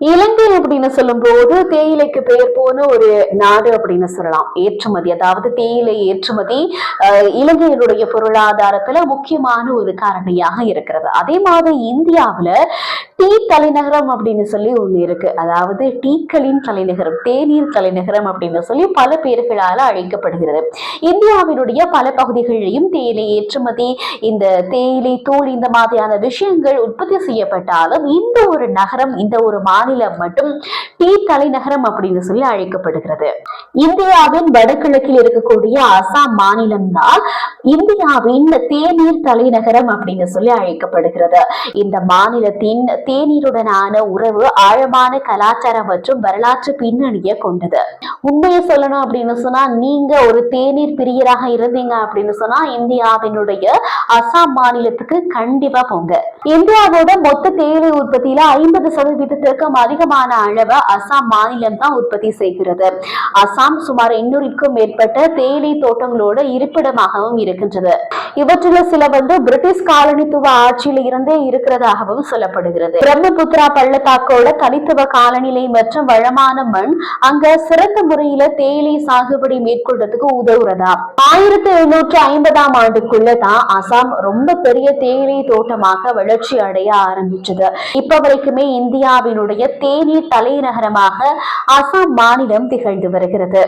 இலங்கை அப்படின்னு சொல்லும் போது தேயிலைக்கு பெயர் போன ஒரு நாடு அப்படின்னு சொல்லலாம். ஏற்றுமதி அதாவது தேயிலை ஏற்றுமதி அஹ், இலங்கையினுடைய பொருளாதாரத்துல முக்கியமான ஒரு காரணியாக இருக்கிறது. அதே மாதிரி இந்தியாவுல டீ தலைநகரம் அப்படின்னு சொல்லி ஒன்று இருக்கு. அதாவது டீக்களின் தலைநகரம் தேநீர் தலைநகரம் அப்படின்னு சொல்லி பல பேர்களால் அழைக்கப்படுகிறது. இந்தியாவினுடைய பல பகுதிகளிலையும் தேயிலை ஏற்றுமதி இந்த தேயிலை தூள் இந்த மாதிரியான விஷயங்கள் உற்பத்தி செய்யப்பட்டாலும் இந்த ஒரு நகரம் இந்த ஒரு மாநிலம் மட்டும் டீ தலைநகரம் அப்படின்னு சொல்லி அழைக்கப்படுகிறது. இந்தியாவின் வடகிழக்கில் இருக்கக்கூடிய அசாம் மாநிலம் தான் இந்தியாவின் தேநீர் தலைநகரம் அப்படின்னு சொல்லி அழைக்கப்படுகிறது. இந்த மாநிலத்தின் தேநீருடனான உறவு ஆழமான கலாச்சாரம் மற்றும் வரலாற்று பின்னணியை கொண்டது. உண்மையை சொல்லணும் அப்படின்னு சொன்னா நீங்க ஒரு தேநீர் பிரியராக இருந்தீங்க அப்படின்னு சொன்னா இந்தியாவினுடைய அசாம் மாநிலத்துக்கு கண்டிப்பா போங்க. இந்தியாவோட மொத்த தேயிலை உற்பத்தியில ஐம்பது சதவீதத்திற்கும் அதிகமான அளவு அசாம் மாநிலம் தான் உற்பத்தி செய்கிறது. அசாம் சுமார் எண்ணூறுக்கும் மேற்பட்ட தேயிலை தோட்டங்களோட இருப்பிடமாகவும் இருக்கின்றது. இவற்றில சில வந்து பிரிட்டிஷ் காலனித்துவ ஆட்சியில இருந்தே இருக்கிறதாகவும் சொல்லப்படுகிறது. பிரம்மபுத்திரா பள்ளத்தாக்கோட தனித்துவ காலநிலை மற்றும் வளமான மண் அங்க சிறந்த முறையில தேயிலை சாகுபடி மேற்கொள்றதுக்கு உதவுறதா? ஆயிரத்தி எழுநூற்று ஐம்பதாம் ஆண்டுக்குள்ள தான் அசாம் ரொம்ப பெரிய தேயிலை தோட்டமாக வளர்ச்சி அடைய ஆரம்பிச்சது. இப்ப வரைக்குமே இந்தியாவினுடைய தேநீர் தலைநகரமாக அசாம் மாநிலம் திகழ்ந்து வருகிறது.